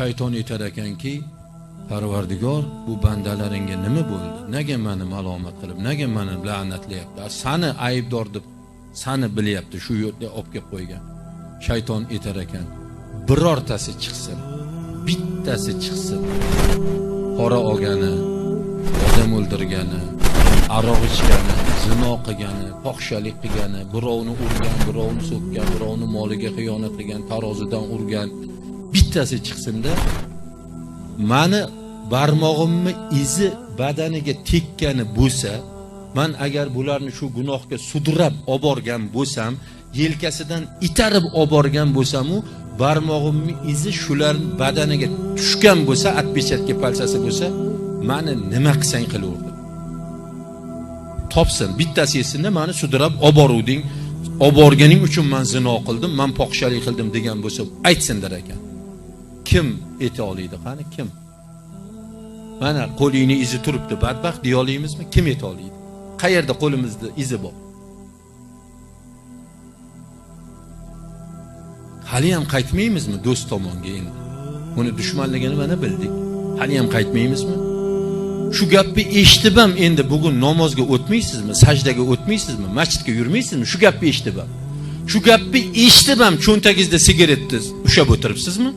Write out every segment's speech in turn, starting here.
shayton aytar ekanki parvardigor bu bandalaringga nima bo'ldi? Nega mani malomat qilib nega mani la'natlayapti? Sani aybdor deb sani bilyapti shu yerga olib kelib qo'ygan. Shayton aytar ekan birortasi chiqsin bittasi chiqsin. Pora olgani odam o'ldirgani aroq ichgani zino qilgani fohishalik qilgani birovni urgan birovni so'kkan birovni moliga xiyonat qilgan tarozidan urgan. Bittasi chiqsinda mani barmog'imni izi badaniga tekkani bo'lsa man agar bularni shu gunohga sudrab olib borgan bo'lsam yelkasidan itarib olib borgan bo'lsamu barmog'imni izi shularni badaniga tushgan bo'lsa отпечатки palsasi bo'lsa mani nima qilsang qilaverdi. Topsin bittasi esinda mani sudrab olib boruvding olib borganing uchun man zino qildim man fohishalik qildim degan bo'lsa aytsinlar ekan. Kim eta oladi qani kim? Mana qo'lingni izi turibdi badbaxt deya olamizmi kim eta oladi qayerda qo'limizda izi bor? Haliyam qaytmaymizmi do'st tomonga endi? Uni dushmanligini mana bildik. Haliyam qaytmaymizmi? Shu gapni eshitib ham endi bugun namozga o'tmaysizmi sajdaga o'tmaysizmi masjidga yurmaysizmi? Shu gapni eshitib ham shu gapni eshitib ham cho'ntagingizda sigaretni ushlab o'tiribsizmi?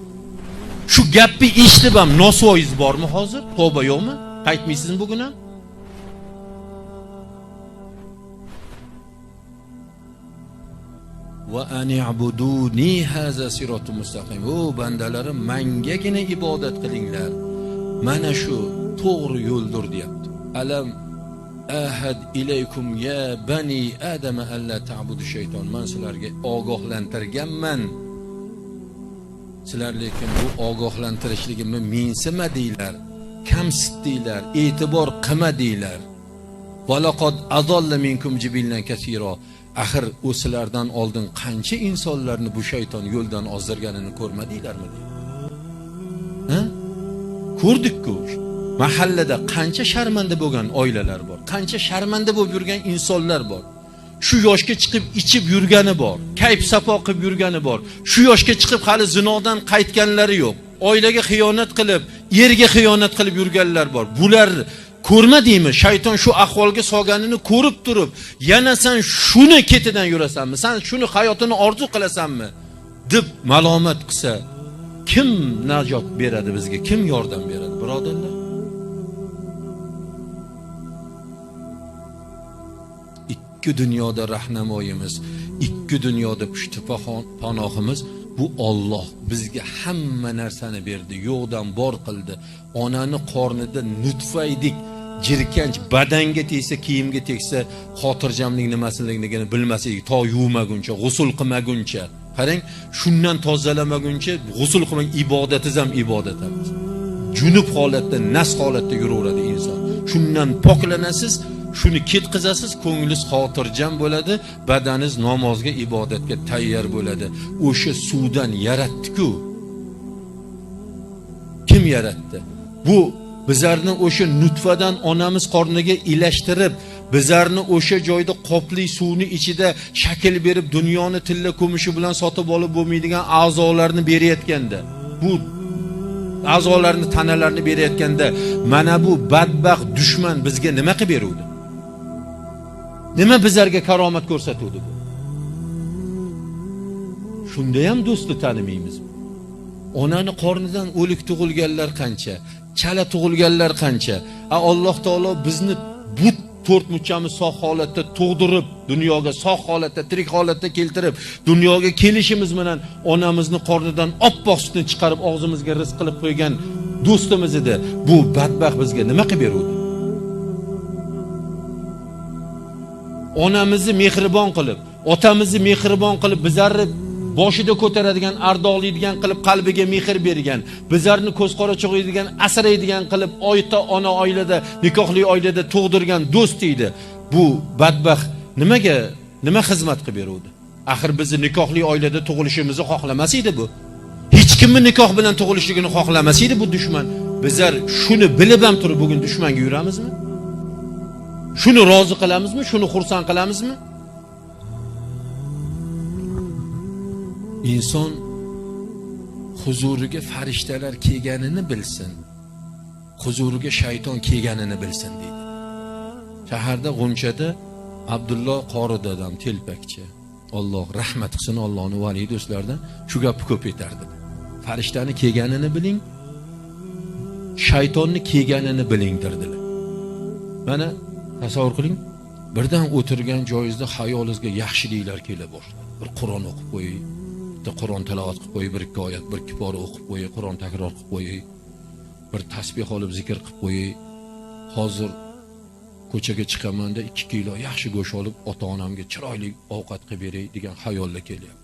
Shu gapni eshitib ham nosvoyingiz bormi hozir? Tavba yo'qmi? Qaytmaysizmi bugun ham va ani'buduni haza sirotul mustaqim. O bandalarim mangagina ibodat qilinglar. Mana shu to'g'ri yo'ldir deyapti. Alam ahad ilaykum ya bani adama alla ta'budu shayton. Man sizlarga ogohlantirganman. Sizlar lekin bu ogohlantirishligimni mensimadinglar kamsitdinglar e'tibor qilmadinglar valaqad azolla minkum jibillan kasiro axir u sizlardan oldin qancha insonlarni bu shayton yo'ldan ozdirganini ko'rmadinglarmi ha? Ko'rdikku mahallada qancha sharmanda bo'lgan oilalar bor qancha sharmanda bo'lib yurgan insonlar bor. Shu yoshga chiqib ichib yurgani bor kayf safo qilib yurgani bor. Shu yoshga chiqib hali zinodan qaytganlari yo'q. Oilaga xiyonat qilib erga xiyonat qilib yurganlar bor. Bular ko'rmadingmi shayton shu ahvolga solganini ko'rib turib yana san shuni ketidan yurasanmi? San shuni hayotini orzu qilasanmi? deb malomat qilsa kim najot beradi bizga? Kim yordam beradi birodarlar? Ikki dunyoda rahnamoyimiz ikki dunyoda panohimiz bu Alloh bizga hamma narsani berdi yo'qdan bor qildi. Onani qornida nutfa edik jirkanch badanga tegsa kiyimga tegsa xotirjamlik nimasiligini bilmas edik to yuvmaguncha g'usul qilmaguncha. Qarang shundan tozalamaguncha g'usul qilmang ibodatingiz ham ibodat emas junub holatda nas holatda yuraveradi inson. Shundan poklanasiz shuni ketkazasiz ko'nglingiz xotirjam bo'ladi badaningiz namozga ibodatga tayyor bo'ladi. O'sha suvdan yaratdiku. Kim yaratdi? Bu bizlarni o'sha nutfadan onamiz qorniga ilashtirib bizlarni o'sha joyda qopli suvni ichida shakl berib dunyoni tilla kumushi bilan sotib olib bo'lmaydigan a'zolarni berayotganda bu a'zolarni tanalarni berayotganda mana bu badbaxt dushman bizga nima qilib beruvdi? Nima bizlarga karomat ko'rsatuvdi bu? Shunda ham do'stni tanimaymiz onani qornidan o'lik tug'ilganlar qancha chala tug'ilganlar qancha? A alloh taolo bizni but to'rt muchamiz sog' holatda tug'dirib dunyoga sog' holatda tirik holatda keltirib dunyoga kelishimiz bilan onamizni qornidan oppoq sutni chiqarib og'zimizga rizq qilib qo'ygan do'stimiz edi. Bu badbaxt bizga nima qilib beruvdi? Onamizni mehribon qilib otamizni mehribon qilib bizlarni boshida ko'taradigan ardoqlaydigan qilib qalbiga mehr bergan bizlarni ko'z qora cho'g'iydigan asraydigan qilib oyta ona oilada nikohli oilada tug'dirgan do'st edi bu badbaxt nimaga nima xizmat qilib beruvdi? Axir bizni nikohli oilada tug'ilishimizni xohlamas edi bu. Hech kimni nikoh bilan tug'ilishligini xohlamas edi bu dushman. Bizlar shuni bilib ham turib bugun dushmanga yuramizmi? Shuni rozi qilamizmi? Shuni xursand qilamizmi? Inson huzuriga farishtalar kelganini bilsin. Huzuriga shayton kelganini bilsin deydi. Shaharda g'unchada abdulloh qori dadam telpakchi. Olloh rahmat qilsin ollohni valiy do'stlaridan shu gapni ko'p aytardi farishtani kelganini biling shaytonni kelganini biling derdilar mana tasavvur qiling. Birdan o'tirgan joyingizda xayolingizga yaxshiliklar kela boshladi. Bir qur'on o'qib qo'ying bitta qur'on tilovat qilib qo'ying bir ikki oyat bir ikki pora o'qib qo'ying qur'on takror qilib qo'ying bir tasbeh olib zikr qilib qo'ying. Hozir ko'chaga chiqamanda ikki kilo yaxshi go'sht olib ota onamga chiroyli ovqat qilib beray degan xayollar kelyapti.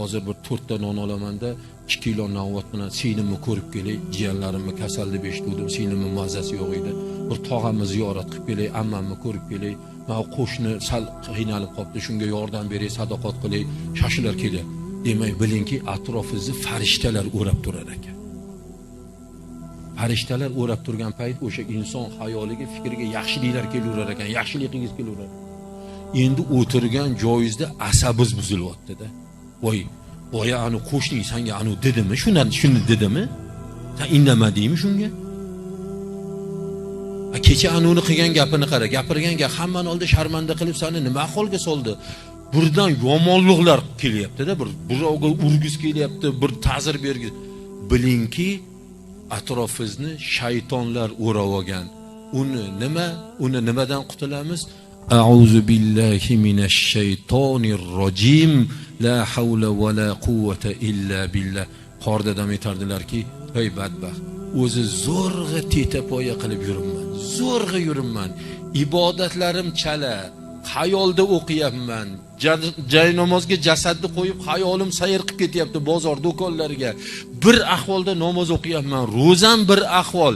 Hozir bir to'rtta non olamanda ikki kilo nonvat bilan singlimni ko'rib kelay jiyanlarimni kasal deb eshituvdim singlimni mazasi yo'q edi. Bir tog'amni ziyorat qilib kelay ammamni ko'rib kelay. Mana qo'shni sal qiynalib qolibdi shunga yordam beray sadoqat qilay. Shoshilar kelyapti demak bilingki atrofingizni farishtalar o'rab turar ekan. Farishtalar o'rab turgan payt o'sha inson hayoliga fikriga yaxshiliklar kelaverar ekan yaxshilik qilgingiz kelaveradi endi o'tirgan joyingizda asabiz buzilyaptida voy boya anu qo'shning sanga anu dedimi shuni shuni dedimi? San indamadingmi shunga? Kecha anuni qilgan gapini qara. Gapirgan gap hammani oldida sharmanda qilib sani nima ahvolga soldi? Birdan yomonliklar kelyaptida bir birovga urgis kelyapti bir ta'zir bergis bilingki atrofingizni shaytonlar o'rab olgan. Uni nima? Uni nimadan qutulamiz? Auzu billahi minash shaytonir rojim. La havla va la quvvata illa billah. Qor dadam aytardilarki ey badbaxt o'zi zo'rg'a tetapoya qilib yuribman zo'rg'a yuribman. Ibodatlarim chala. Xayolda o'qiyapman. Ja- jay namozga jasadni qo'yib xayolim sayr qilib ketyapti bozor do'konlarga bir ahvolda namoz o'qiyapman. Ro'zam bir ahvol.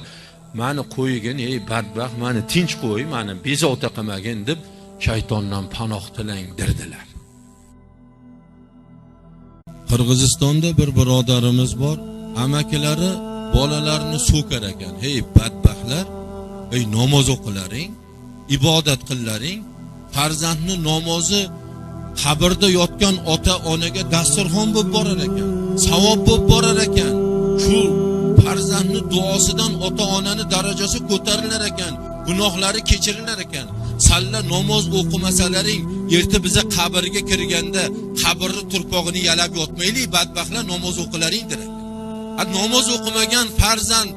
Mani qo'ygin ey badbaxt mani tinch qo'y mani bezovta qilmagin deb shaytondan panoh tilang dirdilar qirg'izistonda bir birodarimiz bor. Amakilari bolalarni so'kar ekan. Hey badbaxtlar ey namoz o'qilaring ibodat qillaring farzandni namozi qabrda yotgan ota onaga dasturxon bo'lib borar ekan savob bo'lib borar ekan. Shu farzandni duosidan ota onani darajasi ko'tarilar ekan gunohlari kechirilar ekan. Salla namoz o'qimasalaring erta biza qabrga kirganda qabrni turpog'ini yalab yotmaylik badbaxtlar namoz o'qilaring der ekan namoz o'qimagan farzand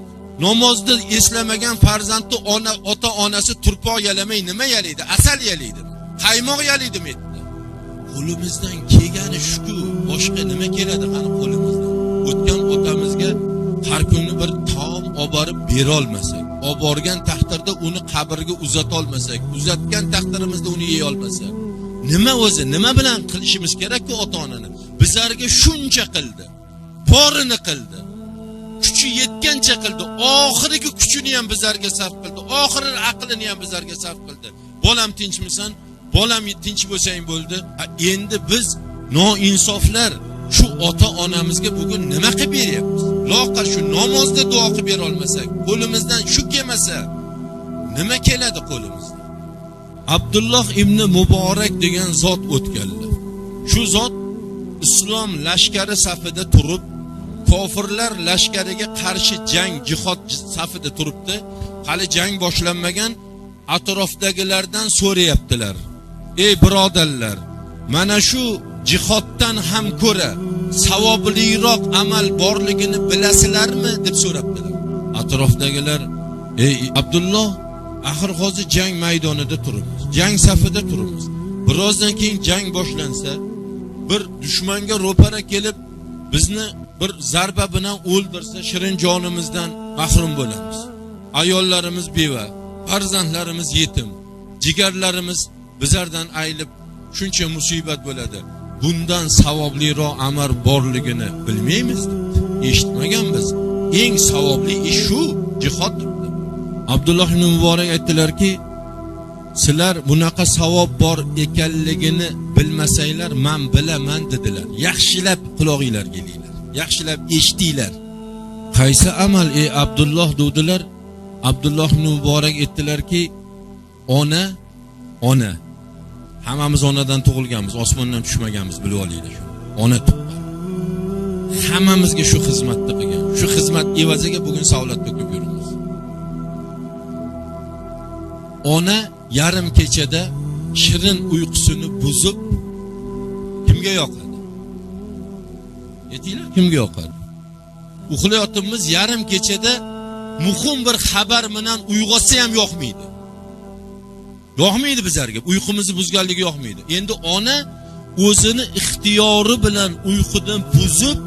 namozni eslamagan farzandni ona ota onasi turpoq yalamay nima yalaydi? Asal yalaydi. Qaymoq yalaydimi aytdi qo'limizdan kelgani shuku boshqa nima keladi qani qo'limizdan? O'tgan otamizga har kuni bir taom olib borib berolmasak olib borgan taqdirda uni qabrga uzatolmasak uzatgan taqdirimizda uni yeyolmasak nima o'zi nima bilan qilishimiz kerakku ota onani bizlarga shuncha qildi borini qildi. Kuchi yetgancha qildi. Oxirgi kuchini ham bizlarga sarf qildi. Oxiri aqlini ham bizlarga sarf qildi. Bolam tinchmisan? Bolam tinch bo'lsang bo'ldi. Endi biz noinsoflar shu ota onamizga bugun nima qilib beryapmiz? Loaqal shu namozda duo qilib berolmasak qo'limizdan shu kelmasa nima keladi qo'limizdan abdulloh ibn muborak degan zot o'tganlar. Shu zot islom lashkari safida turib kofirlar lashkariga qarshi jang jihod safida turibdi. Hali jang boshlanmagan atrofdagilardan so'rayaptilar. Ey birodarlar mana shu jihoddan ham ko'ra savobliroq amal borligini bilasizlarmi deb so'rabdilar. Atrofdagilar ey abdulloh axir hozir jang maydonida turibmiz jang safida turibmiz. Birozdan keyin jang boshlansa bir dushmanga ro'para kelib bizni bir zarba bilan o'ldirsa shirin jonimizdan mahrum bo'lamiz. Ayollarimiz beva farzandlarimiz yetim jigarlarimiz bizlardan ayilib shuncha musibat bo'ladi. Bundan savobliroq amal borligini bilmaymiz eshitmaganmiz. Eng savobli ish shu jihod. Abdulloh ibn muborak aytdilarki sizlar bunaqa savob bor ekanligini bilmasanglar man bilaman dedilar. Yaxshilab qulog'inglarga ilinglar. Yaxshilab eshitinglar qaysi amal ey abdulloh dedilar. Abdulloh ibn muborak aytdilarki ona ona. Hammamiz onadan tug'ilganmiz osmondan tushmaganmiz bilib olinglar ona tuqqan hammamizga shu xizmatni qilgan. Shu xizmat evaziga bugun savlat to'kib yuribmiz ona yarim kechada shirin uyqusini buzib kimga yoqadi aytinglar kimga yoqadi? Uxlayotibmiz yarim kechada muhim bir xabar bilan uyg'otsa ham yoqmaydi. Yoqmaydi bizlarga uyqumizni buzganligi yoqmaydi. Endi ona o'zini ixtiyori bilan uyqudan buzib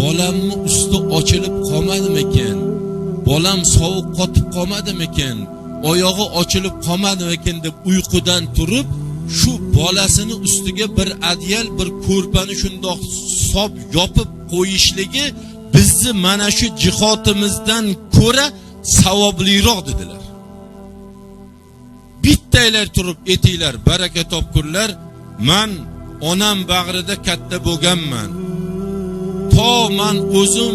bolamni usti ochilib qolmadimikan? Bolam sovuq qotib qolmadimikan? Oyog'i ochilib qolmadimikan deb uyqudan turib shu bolasini ustiga bir adyal bir ko'rpani shundoq sop yopib qo'yishligi bizni mana shu jihotimizdan ko'ra savobliroq dedilar. Bittanglar turib etinglar baraka topkurlar man onam bag'rida katta bo'lganman. To man o'zim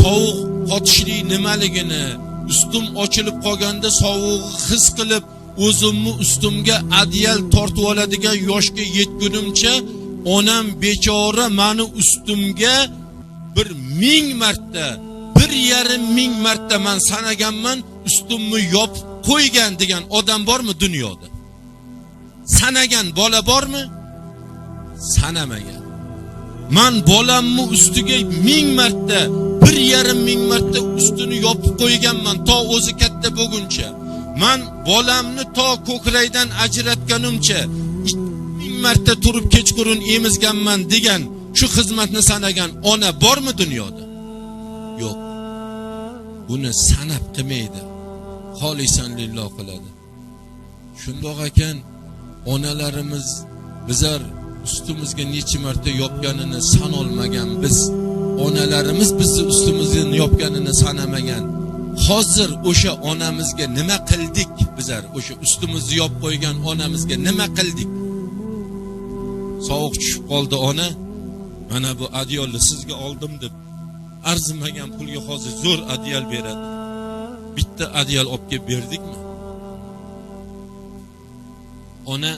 sovuq qotishlik nimaligini ustim ochilib qolganda sovug'i his qilib o'zimni ustimga adyal tortib oladigan yoshga yetgunimcha onam bechora mani ustimga bir ming marta bir yarim ming marta man sanaganman ustimni yopib qo'ygan degan odam bormi dunyoda? Sanagan bola bormi? Sanamagan. Man bolamni ustiga ming marta bir yarim ming marta ustini yopib qo'yganman to o'zi katta bo'lguncha man bolamni to ko'krakdan ajratganimcha ming marta turib kechqurun emizganman degan shu xizmatni sanagan ona bormi dunyoda? Yo'q. Buni sanab qilmaydi xolisan lilloh qiladi. Shundoq ekan onalarimiz bizlar ustimizga necha marta yopganini sanolmagan biz. Onalarimiz bizni ustimizga yopganini sanamagan. Hozir o'sha onamizga nima qildik bizlar o'sha ustimizni yopib qo'ygan onamizga nima qildik? Sovuq tushib qoldi ona. Mana bu adyolni sizga oldim deb arzimagan pulga hozir zo'r adyal beradi. Bitta adyal olib kelib berdikmi? Ona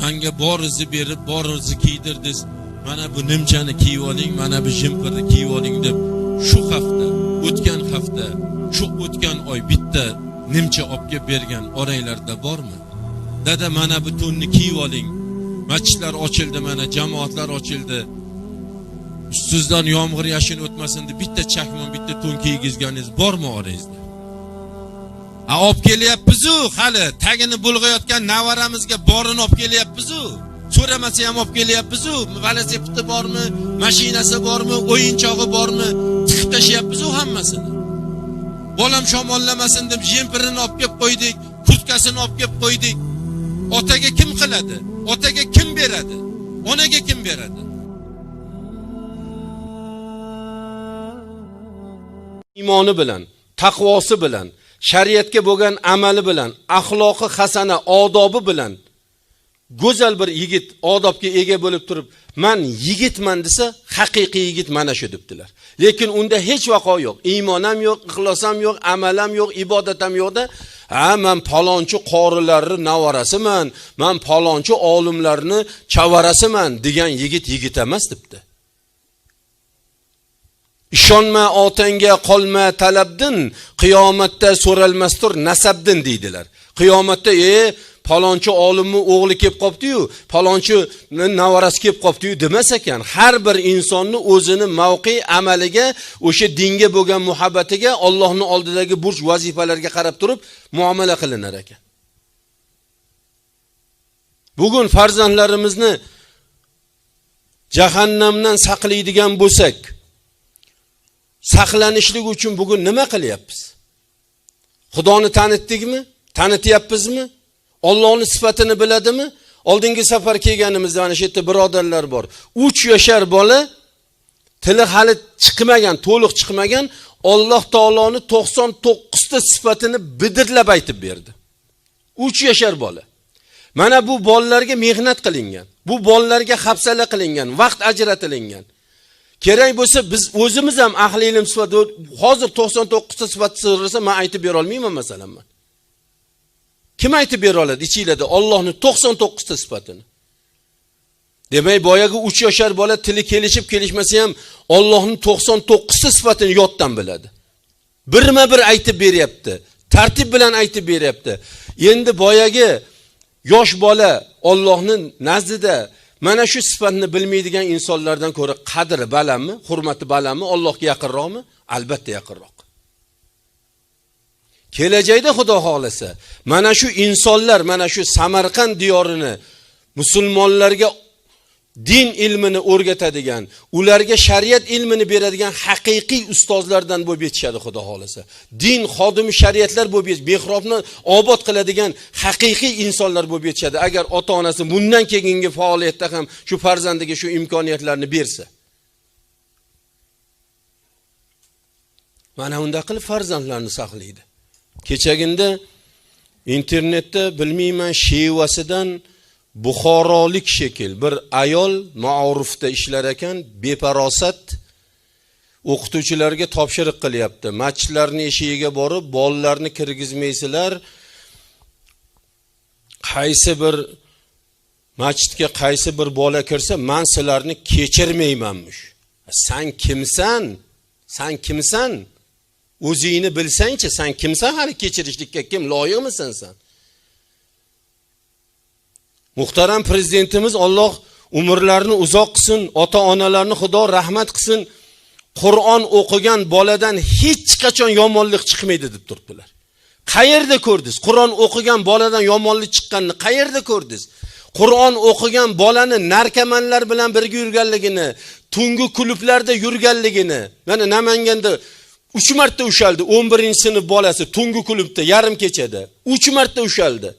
manga borizni berib borizni kiydirdiz mana bu nimchani kiyib oling mana bu jimpirni kiyib oling deb shu hafta o'tgan hafta shu o'tgan oy bitta nimcha olib kelib bergan oranglarda bormi? Dada mana bu to'nni kiyib oling. Masjidlar ochildi mana jamoatlar ochildi. Ustingizdan yomg'ir yashin o'tmasin deb bitta chakmon bitta to'n kiygizganingiz bormi orangizda? A olib kelyapmizu hali tagini bulg'ayotgan navaramizga borini olib kelyapmizu. So'ramasa ham olib kelyapmizu. Velosipedi bormi mashinasi bormi o'yinchog'i bormi? Tiqib tashlayapmizu hammasini. Bolam shamollamasin deb jempirini olib kelib qo'ydik kurtkasini olib kelib qo'ydik. Otaga kim qiladi? Otaga kim beradi? Onaga kim beradi? Iymoni bilan taqvosi bilan shariatga bo'lgan amali bilan axloqi hasana odobi bilan go'zal bir yigit odobga ega bo'lib turib man yigitman desa haqiqiy yigit mana shu debdilar. Lekin unda hech vaqo yo'q. Iymon ham yo'q ixlos ham yo'q amal ham yo'q ibodat ham yo'qda ha man palonchi qorilarni navarasiman man palonchi olimlarni chavarasiman degan yigit yigit emas debdi. Ishonma otangga qolma talabdin qiyomatda so'ralmasdir nasabdin deydilar. Qiyomatda e palonchi olimni o'g'li kelib qolibdiyu palonchi navarasi kelib qolibdiyu demas ekan. Har bir insonni o'zini mavqe amaliga o'sha dinga bo'lgan muhabbatiga Allohning oldidagi burch vazifalarga qarab turib muomala qilinar ekan. Bugun farzandlarimizni jahannamdan saqlaydigan bo'lsak saqlanishlik uchun bugun nima qilyapmiz? Xudoni tanitdikmi? Tanityapmizmi Allohning sifatini biladimi? Oldingi safar kelganimizda mana shu yerda birodarlar bor. 3 yoshar bola tili hali chiqmagan to'liq chiqmagan Alloh taoloni 99 ta sifatini bidirlab aytib berdi. 3 yoshar bola. Mana bu bolalarga mehnat qilingan bu bolalarga hafsala qilingan vaqt ajratilingan kerak bo'lsa biz o'zimiz ham ahli ilm sifati hozir 99 ta sifat so'rasa men aytib bera olmayman masalan. Kim aytib bera oladi? Ichinglarda Allohning 99 ta sifatini. Demak boyagi uch yoshar bola tili kelishib kelishmasa ham ollohni to'qson to'qqizta sifatini yoddan biladi. Birma bir aytib beryapti tartib bilan aytib beryapti. Endi boyagi yosh bola ollohni nazdida mana shu sifatni bilmaydigan insonlardan ko'ra qadri balandmi hurmati balandmi ollohga yaqinroqmi? Albatta yaqinroq. Kelajakda xudo xohlasa mana shu insonlar mana shu samarqand diyorini musulmonlarga din ilmini o'rgatadigan ularga shariat ilmini beradigan haqiqiy ustozlardan bo'lib yetishadi xudo xohlasa. Din xodimi shariatlar bo'lib yetish mehrobni obod qiladigan haqiqiy insonlar bo'lib yetishadi. Agar ota onasi bundan keyingi faoliyatda ham shu farzandiga shu imkoniyatlarni bersa. Mana unda qilib farzandlarni saqlaydi. Kechaginda internetda bilmayman shevasidan buxorolik shekil bir ayol maorifda ishlar ekan beparosat o'qituvchilarga topshiriq qilyapti. Masjidlarni eshigiga borib bolalarni kirgizmaysizlar. Qaysi bir masjidga qaysi bir bola kirsa man sizlarni kechirmaymanmish san kimsan? San kimsan? O'zingni bilsangchi san kimsan hali kechirishlikka? Kim loyiqmisan san? Muhtaram prezidentimiz Alloh umrlarini uzoq qilsin ota onalarni xudo rahmat qilsin. Qur'on o'qigan boladan hech qachon yomonlik chiqmaydi deb turibdilar. Qayerda ko'rdingiz? Qur'on o'qigan boladan yomonlik chiqqanini qayerda ko'rdingiz? Qur'on o'qigan bolani narkomanlar bilan birga yurganligini tungi klublarda yurganligini mana namanganda uch marta ushaldi. O'n birinchi sinf bolasi tungi klubda yarim kechada. Uch marta ushaldi.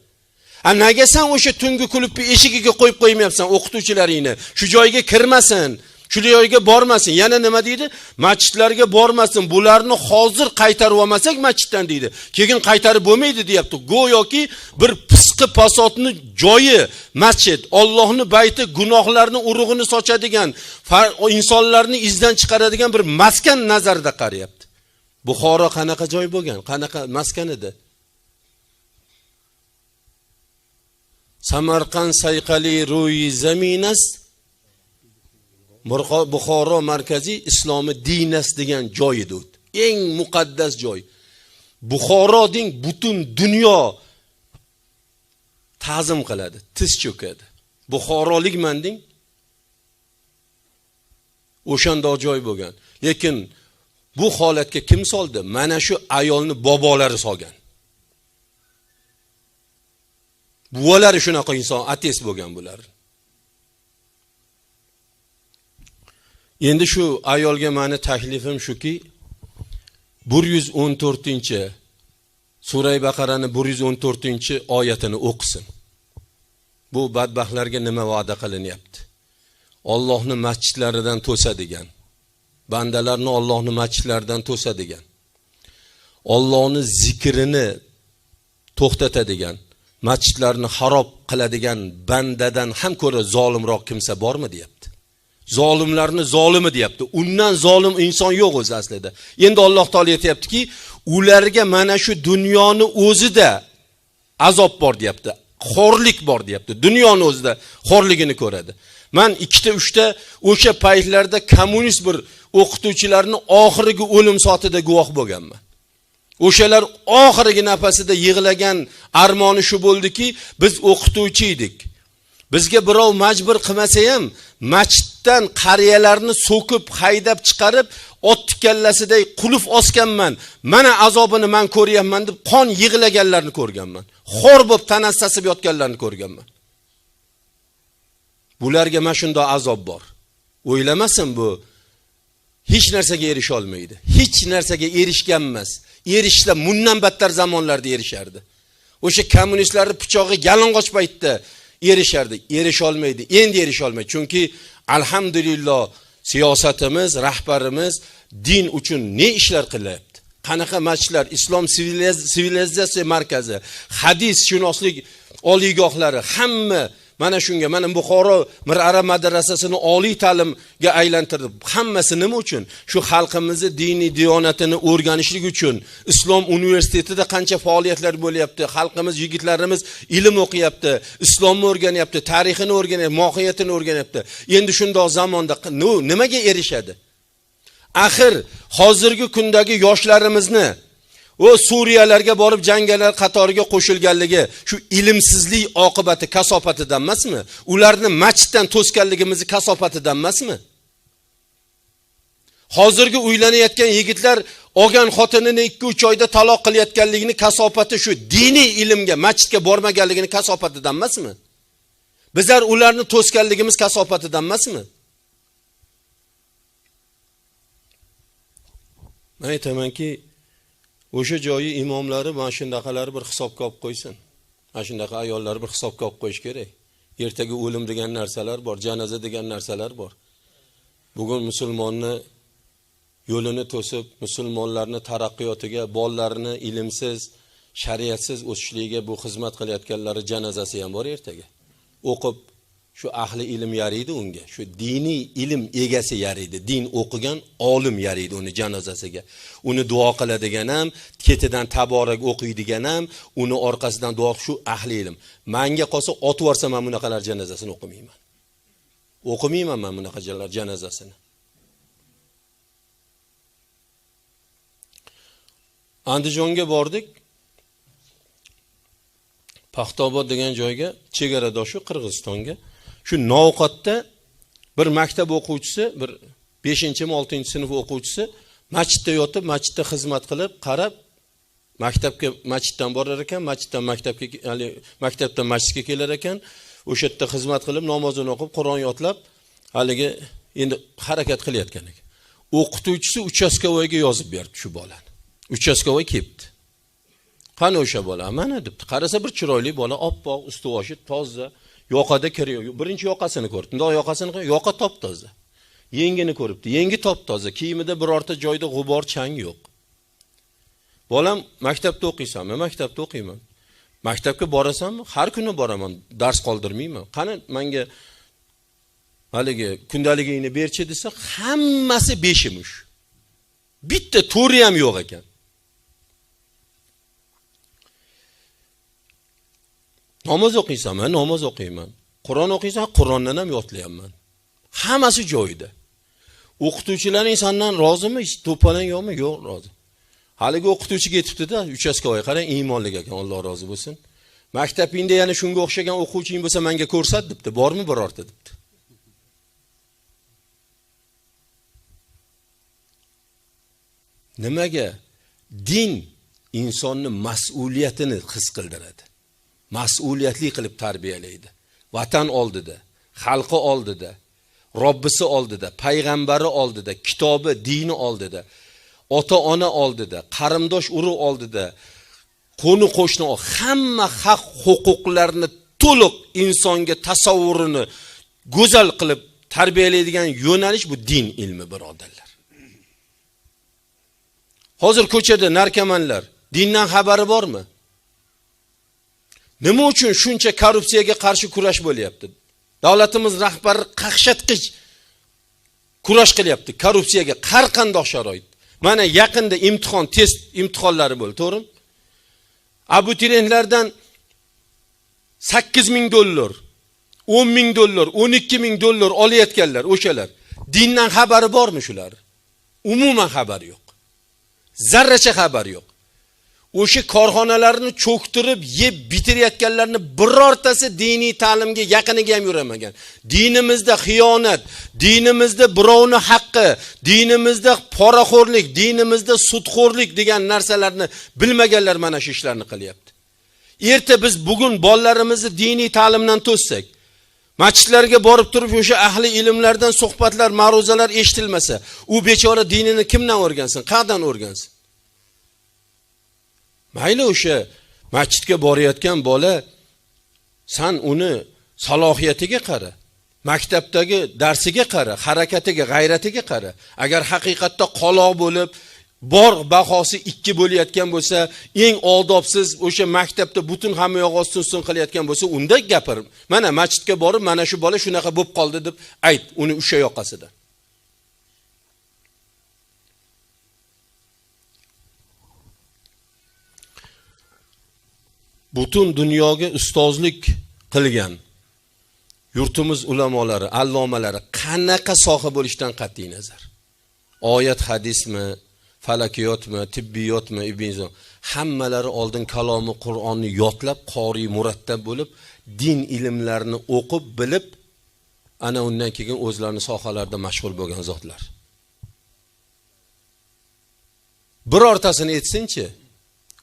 A nega san o'sha tungi klubni eshigiga qo'yib qo'ymayapsan o'qituvchilaringni? Shu joyga kirmasin shu joyga bormasin. Yana nima deydi? Masjidlarga bormasin bularni hozir qaytarib olmasak masjiddan deydi. Keyin qaytarib bo'lmaydi deyapti. Go'yoki bir pisqi pasotni joyi masjid ollohni bayti gunohlarni urug'ini sochadigan insonlarni izdan chiqaradigan bir maskan nazarda qarayapti buxoro qanaqa joy bo'lgan? Qanaqa maskan edi? Samarqand sayqali ruyi zaminas buxoro markaziy islomi dinas degan joy edi eng muqaddas joy. Buxoro deng butun dunyo ta'zim qiladi tiz cho'kadi. Buxorolikman deng o'shanda joy bo'lgan. Lekin bu holatga kim soldi? Mana shu ayolni bobolari solgan. Buvalari shunaqa inson ateist bo'lgan bular. Endi shu ayolga mani taklifim shuki bir yuz o'n to'rtinchi suray baqarani bir yuz o'n to'rtinchi oyatini o'qisin. Bu badbaxtlarga nima va'da qilinyapti? Ollohni masjidlaridan to'sadigan bandalarni ollohni masjidlaridan to'sadigan. Ollohni zikrini to'xtatadigan masjidlarni xarob qiladigan bandadan ham ko'ra zolimroq kimsa bormi deyapti. Zolimlarni zolimi deyapti. Undan zolim inson yo'q o'zi aslida. Endi alloh taolo aytyaptiki ularga mana shu dunyoni o'zida azob bor deyapti xo'rlik bor deyapti. Dunyoni o'zida xo'rligini ko'radi. Man ikkita uchta o'sha paytlarda kommunist bir o'qituvchilarni oxirgi o'lim soatida guvoh bo'lganman. O'shalar oxirgi nafasida yig'lagan armoni shu bo'ldiki biz o'qituvchi edik. Bizga birov majbur qilmasa ham masjiddan qariyalarni so'kib haydab chiqarib ot tikallasiday qulf osganman. Mana azobini man ko'ryapman deb qon yig'laganlarni ko'rganman. Xor bo'lib tanassasib yotganlarni ko'rganman. Bularga mana shundoq azob bor. O'ylamasin bu hech narsaga erisha olmaydi. Hech narsaga erishgan emas erishsa bundan battar zamonlarda erishardi. O'sha kommunistlarni pichog'i yalang'och paytda erishardi. Erisholmaydi endi erisholmaydi chunki alhamdulillah siyosatimiz rahbarimiz din uchun ne ishlar qilyapti? Qanaqa masjidlar? İslom sivilizatsiya markazi hadis shunoslik oliygohlari hamma mana shunga mana buxoro mirara madrasasini oliy ta'limga aylantirdi. Hammasi nima uchun? Shu xalqimizni diniy diyonatini o'rganishlik uchun. Islom universitetida qancha faoliyatlar bo'lyapti? Xalqimiz yigitlarimiz ilm o'qiyapti islomni o'rganyapti tarixini o'rganyapti mohiyatini o'rganyapti. Endi shundoq zamonda nimaga erishadi? Axir hozirgi kundagi yoshlarimizni u Suriyalarga borib jangarilar qatoriga qo'shilganligi shu ilmsizlik oqibati kasofatidan emasmi? Ularni masjiddan to'sganligimizni kasofatidan emasmi? Hozirgi uylanayotgan yigitlar olgan xotinini 2-3 oyda taloq qilayotganligini kasofati shu diniy ilmga, masjidga bormaganligini kasofatidan emasmi? Bizlar ularni to'sganligimiz kasofatidan emasmi? Men aytamanki, o'sha joyi imomlari mana shundaqalari bir hisobga olib qo'ysin. Mana shunaqa ayollar bir hisobga olib qo'yish kerak. Ertaga o'lim degan narsalar bor janoza degan narsalar bor. Bugun musulmonni yo'lini to'sib musulmonlarni taraqqiyotiga bolalarini ilmsiz shariatsiz o'sishligiga bu xizmat qilayotganlari janozasi ham bor ertaga. O'qib shu ahli ilm yariydi unga. Shu diniy ilm egasi yariydi. Din o'qigan olim yariydi uni janozasiga. Uni duo qiladigan ham ketidan taborak o'qiydigan ham uni orqasidan duo shu ahli ilm. Manga qolsa otib yuborsa man bunaqalar janozasini o'qimayman. O'qimayman man bunaqa janozasini. Andijonga bordik. Paxtaobod degan joyga chegaradoshi qirg'izistonga shu novqatda bir maktab o'quvchisi bir 5-mi 6 sinf o'quvchisi masjidda yotib masjidda xizmat qilib qarab maktabga masjiddan borar ekan masjiddan maktabga hali maktabdan masjidga kelar ekan. O'sha yerda xizmat qilib namozini o'qib qur'on yodlab haligi endi harakat qilayotgan ekan. O'qituvchisi uchastkovoyga yozib berdi shu bolani. Uchastkovoy kelibdi qani o'sha bola? Mana debdi. Qarasa bir chiroyli bola oppoq usti boshi toza. Yoqada kir yo'q. Birinchi yoqasini ko'ribdi bundoq yoqasini yoqa top toza. Yengini ko'ribdi. Yengi top toza. Kiyimida birorta joyda g'ubor chang yo'q. Bolam maktabda o'qiysanmi? Maktabda o'qiyman. Maktabga borasanmi? Har kuni boraman. Dars qoldirmayman. Qani menga haligi kundaligingni berchi desa hammasi beshimush. Bitta to'ri ham yo'q ekan. Namoz o'qiysanmi namoz o'qiyman. Qur'on o'qiysan qur'ondan ham yodlayapman. Hammasi joyida. O'qituvchilaring sandan rozimi to'palang yo'qmi? Yo'q rozi. Haligi o'qituvchi ketibdida uchastkovoy qarang iymonlik ekan alloh rozi bo'lsin. Maktabingda yana shunga o'xshagan o'quvching bo'lsa menga ko'rsat debdi. Bormi birorta debdi. Nimaga? Din insonni mas'uliyatini his qildiradi. Mas'uliyatli qilib tarbiyalaydi. Vatan oldida xalqi oldida robbisi oldida payg'ambari oldida kitobi dini oldida ota ona oldida qarindosh urug' oldida qo'ni qo'shni hamma haq huquqlarni to'liq insonga tasavvurini go'zal qilib tarbiyalaydigan yo'nalish bu din ilmi birodarlar. Hozir ko'chada narkomanlar dindan xabari bormi? Nima uchun shuncha korrupsiyaga qarshi kurash bo'lyapti? Davlatimiz rahbari qaqshatqich kurash qilyapti korrupsiyaga har qandoq sharoit. Mana yaqinda imtihon test imtihonlari bo'ldi to'g'rimi? Abituriyentlardan sakkiz ming dollar o'n ming dollar o'n ikki ming dollar olayotganlar o'shalar. Dindan xabari bormi shular? Umuman xabari yo'q. Zarracha xabari yo'q. O'sha korxonalarni cho'ktirib yeb bitirayotganlarni birortasi diniy ta'limga yaqiniga ham yuramagan. Dinimizda xiyonat dinimizda birovni haqqi dinimizda poraxo'rlik dinimizda sudxo'rlik degan narsalarni bilmaganlar mana shu ishlarni qilyapti. Erta biz bugun bolalarimizni diniy ta'limdan to'ssak masjidlarga borib turib o'sha ahli ilmlardan suhbatlar ma'ruzalar eshitilmasa u bechora dinini kimdan o'rgansin qayerdan o'rgansin? Mayli o'sha masjidga borayotgan bola san uni salohiyatiga qara maktabdagi darsiga qara harakatiga g'ayratiga qara. Agar haqiqatda qoloq bo'lib bor bahosi ikki bo'layotgan bo'lsa eng odobsiz o'sha maktabda butun hamma yoq ostin ustun qilayotgan bo'lsa unda gapir. Mana masjidga borib mana shu bola shunaqa bo'lib qoldi deb ayt uni o'sha yoqasida butun dunyoga ustozlik qilgan yurtimiz ulamolari allomalari qanaqa soha bo'lishidan qat'iy nazar. Oyat hadismi falakiyotmi tibbiyotmi ibn hammalari oldin kalomi qur'onni yodlab qoriy murattab bo'lib din ilmlarini o'qib bilib ana undan keyin o'zlarini sohalarida mashg'ul bo'lgan zotlar. Birortasini aytsinchi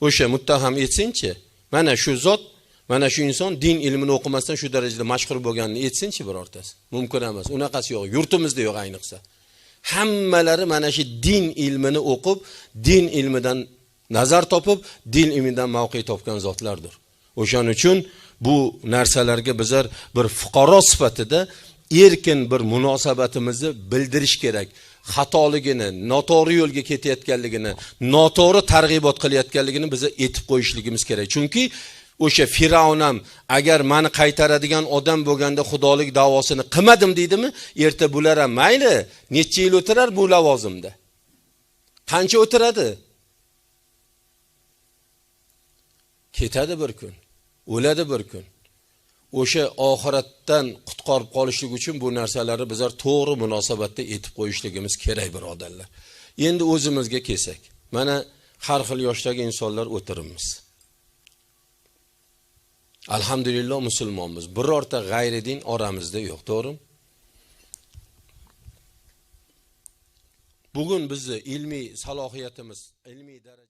o'sha muttaham aytsinchi mana shu zot mana shu inson din ilmini o'qimasdan shu darajada mashhur bo'lganini aytsinchi birortasi. Mumkin emas unaqasi yo'q yurtimizda yo'q ayniqsa. Hammalari mana shu din ilmini o'qib din ilmidan nazar topib din ilmidan mavqe topgan zotlardir. O'shaning uchun bu narsalarga bizlar bir fuqaro sifatida erkin bir munosabatimizni bildirish kerak. Xatoligini noto'g'ri yo'lga ketayotganligini noto'g'ri targ'ibot qilayotganligini biz aytib qo'yishligimiz kerak. Chunki o'sha firavn ham agar mani qaytaradigan odam bo'lganda xudolik davosini qilmadim deydimi erta bular ham mayli necha yil o'tirar bu lavozimda. Qancha o'tiradi? Ketadi bir kun o'ladi bir kun. O'sha oxiratdan qutqarib qolishlik uchun bu narsalarni bizlar to'g'ri munosabatda aytib qo'yishligimiz kerak birodarlar. Endi o'zimizga kelsak mana har xil yoshdagi insonlar o'tiribmiz. Alhamdulillah musulmonmiz. Birorta g'ayri din oramizda yo'q to'g'rimi? Bugun bizni ilmiy salohiyatimiz ilmiy daraja